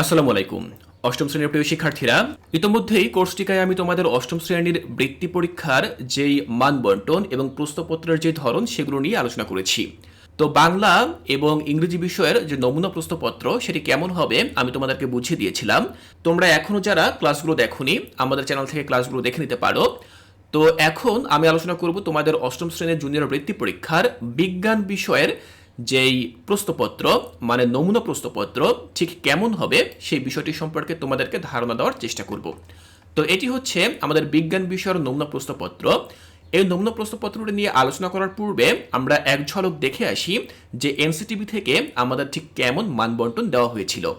আসসালামু আলাইকুম। অষ্টম শ্রেণির প্রিয় শিক্ষার্থীরা, ইতোমধ্যেই কোর্সটিকায় আমি তোমাদের অষ্টম শ্রেণির বৃত্তি পরীক্ষার যেই মান বন্টন এবং প্রশ্নপত্রের যে ধরন, সেগুলো নিয়ে আলোচনা করেছি। তো বাংলা এবং ইংরেজি বিষয়ের যে নমুনা প্রশ্নপত্র, সেটি কেমন হবে, আমি তোমাদেরকে বুঝিয়ে দিয়েছিলাম। তোমরা এখনও যারা ক্লাসগুলো দেখোনি, আমাদের চ্যানেল থেকে ক্লাসগুলো দেখে নিতে পারো। তো এখন আমি আলোচনা করব তোমাদের অষ্টম শ্রেণির জুনিয়র বৃত্তি পরীক্ষার বিজ্ঞান বিষয়ের যেই প্রশ্নপত্র মানে নমুনা প্রশ্নপত্র, ঠিক কেমন হবে সেই বিষয়টি সম্পর্কে তোমাদেরকে ধারণা দেওয়ার চেষ্টা করব। তো এটি হচ্ছে আমাদের বিজ্ঞান বিষয়ের নমুনা প্রশ্নপত্র। এই নমুনা প্রশ্নপত্রটি নিয়ে আলোচনা করার পূর্বে আমরা এক ঝলক দেখে আসি যে এনসিটিভি থেকে আমাদের ঠিক কেমন মানবন্টন দেওয়া হয়েছিল।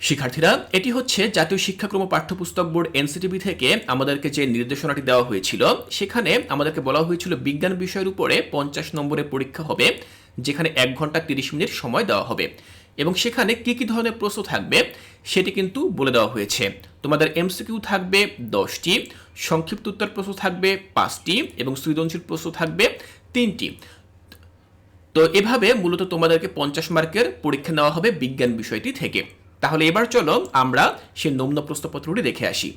শিক্ষার্থীরা, এটি হচ্ছে জাতীয় শিক্ষাক্রম পাঠ্যপুস্তক বোর্ড এনসিটিভি থেকে আমাদেরকে যে নির্দেশনাটি দেওয়া হয়েছিল, সেখানে আমাদেরকে বলা হয়েছিল বিজ্ঞান বিষয়ের উপরে পঞ্চাশ নম্বরের পরীক্ষা হবে। যেখানে এক ঘণ্টা তিরিশ মিনিট সময় দেওয়া হবে। এবং সেখানে কি কি ধরনের প্রশ্ন থাকবে, সেটি কিন্তু বলে দেওয়া হয়েছে। তোমাদের এমসিকিউ থাকবে দশটি, সংক্ষিপ্ত উত্তর প্রশ্ন থাকবে পাঁচটি এবং সৃজনশীল প্রশ্ন থাকবে তিনটি। তো এভাবে মূলত তোমাদেরকে পঞ্চাশ মার্কের পরীক্ষা নেওয়া হবে বিজ্ঞান বিষয়টি থেকে। তাহলে এবার চলো আমরা সেই নমুনা প্রশ্নপত্রটি দেখে আসি।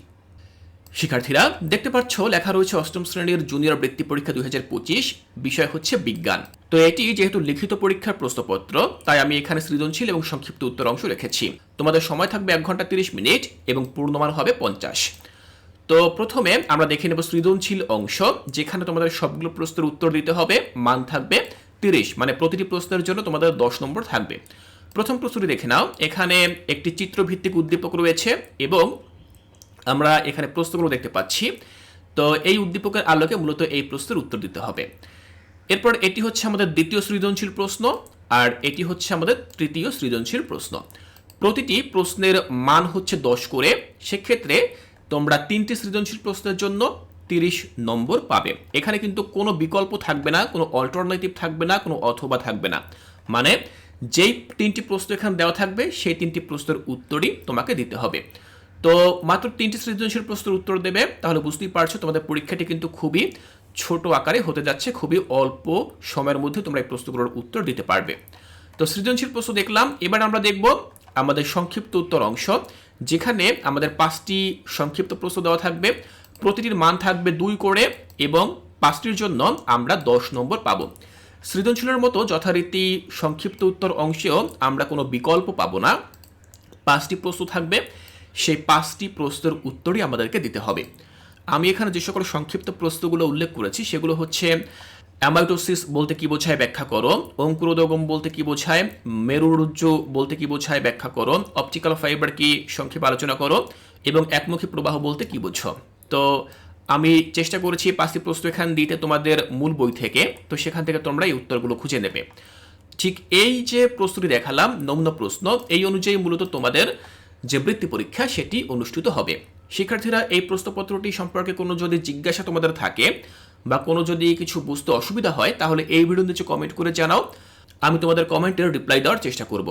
শিক্ষার্থীরা, দেখতে পাচ্ছ লেখা রয়েছে অষ্টম শ্রেণির জুনিয়র বৃত্তি পরীক্ষা দুই হাজার পঁচিশ, বিষয় হচ্ছে বিজ্ঞান। তো এটি যেহেতু লিখিত পরীক্ষার প্রশ্নপত্র, তাই আমি এখানে সৃজনশীল এবং সংক্ষিপ্ত উত্তর অংশ রেখেছি। তোমাদের সময় থাকবে এক ঘণ্টা তিরিশ মিনিট এবং পূর্ণমান হবে পঞ্চাশ। তো প্রথমে আমরা দেখে নেব সৃজনশীল অংশ, যেখানে তোমাদের সবগুলো প্রশ্নের উত্তর দিতে হবে। মান থাকবে তিরিশ মানে প্রতিটি প্রশ্নের জন্য তোমাদের দশ নম্বর থাকবে। প্রথম প্রশ্নটি দেখে নাও। এখানে একটি চিত্রভিত্তিক উদ্দীপক রয়েছে এবং আমরা এখানে প্রশ্নগুলো দেখতে পাচ্ছি। তো এই উদ্দীপকের আলোকে মূলত এই প্রশ্নের উত্তর দিতে হবে। এরপর এটি হচ্ছে আমাদের দ্বিতীয় সৃজনশীল প্রশ্ন আর এটি হচ্ছে আমাদের তৃতীয় সৃজনশীল প্রশ্ন। প্রতিটি প্রশ্নের মান হচ্ছে দশ করে। সেক্ষেত্রে তোমরা তিনটি সৃজনশীল প্রশ্নের জন্য তিরিশ নম্বর পাবে। এখানে কিন্তু কোনো বিকল্প থাকবে না, কোনো অল্টারনেটিভ থাকবে না, কোনো অথবা থাকবে না। মানে যেই তিনটি প্রশ্ন এখানে দেওয়া থাকবে, সেই তিনটি প্রশ্নের উত্তরই তোমাকে দিতে হবে। তো মাত্র তিনটি সৃজনশীল প্রশ্নের উত্তর দেবে, তাহলে বুঝতেই পারছ তোমাদের পরীক্ষাটি কিন্তু খুবই ছোট আকারে হতে যাচ্ছে, খুবই অল্প সময়ের মধ্যে তোমরা এই প্রশ্নগুলোর উত্তর দিতে পারবে। তো সৃজনশীল প্রশ্ন দেখলাম, এবার আমরা দেখব আমাদের সংক্ষিপ্ত উত্তর অংশ, যেখানে আমাদের পাঁচটি সংক্ষিপ্ত প্রশ্ন দেওয়া থাকবে। প্রতিটির মান থাকবে দুই করে এবং পাঁচটির জন্য আমরা দশ নম্বর পাবো। সৃজনশীলের মতো যথারীতি সংক্ষিপ্ত উত্তর অংশেও আমরা কোনো বিকল্প পাবো না। পাঁচটি প্রশ্ন থাকবে, সেই পাঁচটি প্রশ্নের উত্তরই আমাদেরকে দিতে হবে। আমি এখানে যে সকল সংক্ষিপ্ত প্রশ্নগুলো উল্লেখ করেছি, সেগুলো হচ্ছে অ্যামাইটোসিস বলতে কি বোঝায় ব্যাখ্যা করো, অঙ্কুরোদগম বলতে কি বোঝায়, মেরুরুজ্জ বলতে কি বোঝায় ব্যাখ্যা করো অপটিক্যাল ফাইবার কি সংক্ষেপে আলোচনা করো, এবং একমুখী প্রবাহ বলতে কি বোঝো। তো আমি চেষ্টা করেছি পাঁচটি প্রশ্ন এখান দিতে তোমাদের মূল বই থেকে, তো সেখান থেকে তোমরা এই উত্তরগুলো খুঁজে নেবে। ঠিক এই যে প্রশ্নটি দেখালাম, নমুনা প্রশ্ন, এই অনুযায়ী মূলত তোমাদের যে বৃত্তি পরীক্ষা, সেটি অনুষ্ঠিত হবে। শিক্ষার্থীরা এই প্রশ্নপত্রটি সম্পর্কে কোনো যদি জিজ্ঞাসা তোমাদের থাকে বা কোনো যদি কিছু বুঝতে অসুবিধা হয়, তাহলে এই ভিডিও নিচে কমেন্ট করে জানাও। আমি তোমাদের কমেন্টের রিপ্লাই দেওয়ার চেষ্টা করব।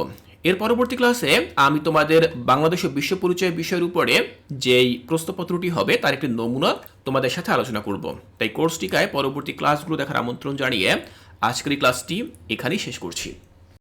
এর পরবর্তী ক্লাসে আমি তোমাদের বাংলাদেশ বিশ্ব পরিচয় বিষয়ের উপরে যেই প্রশ্নপত্রটি হবে, তার একটি নমুনা তোমাদের সাথে আলোচনা করব। তাই কোর্সটিকায় পরবর্তী ক্লাসগুলো দেখার আমন্ত্রণ জানিয়ে আজকের ক্লাসটি এখানেই শেষ করছি।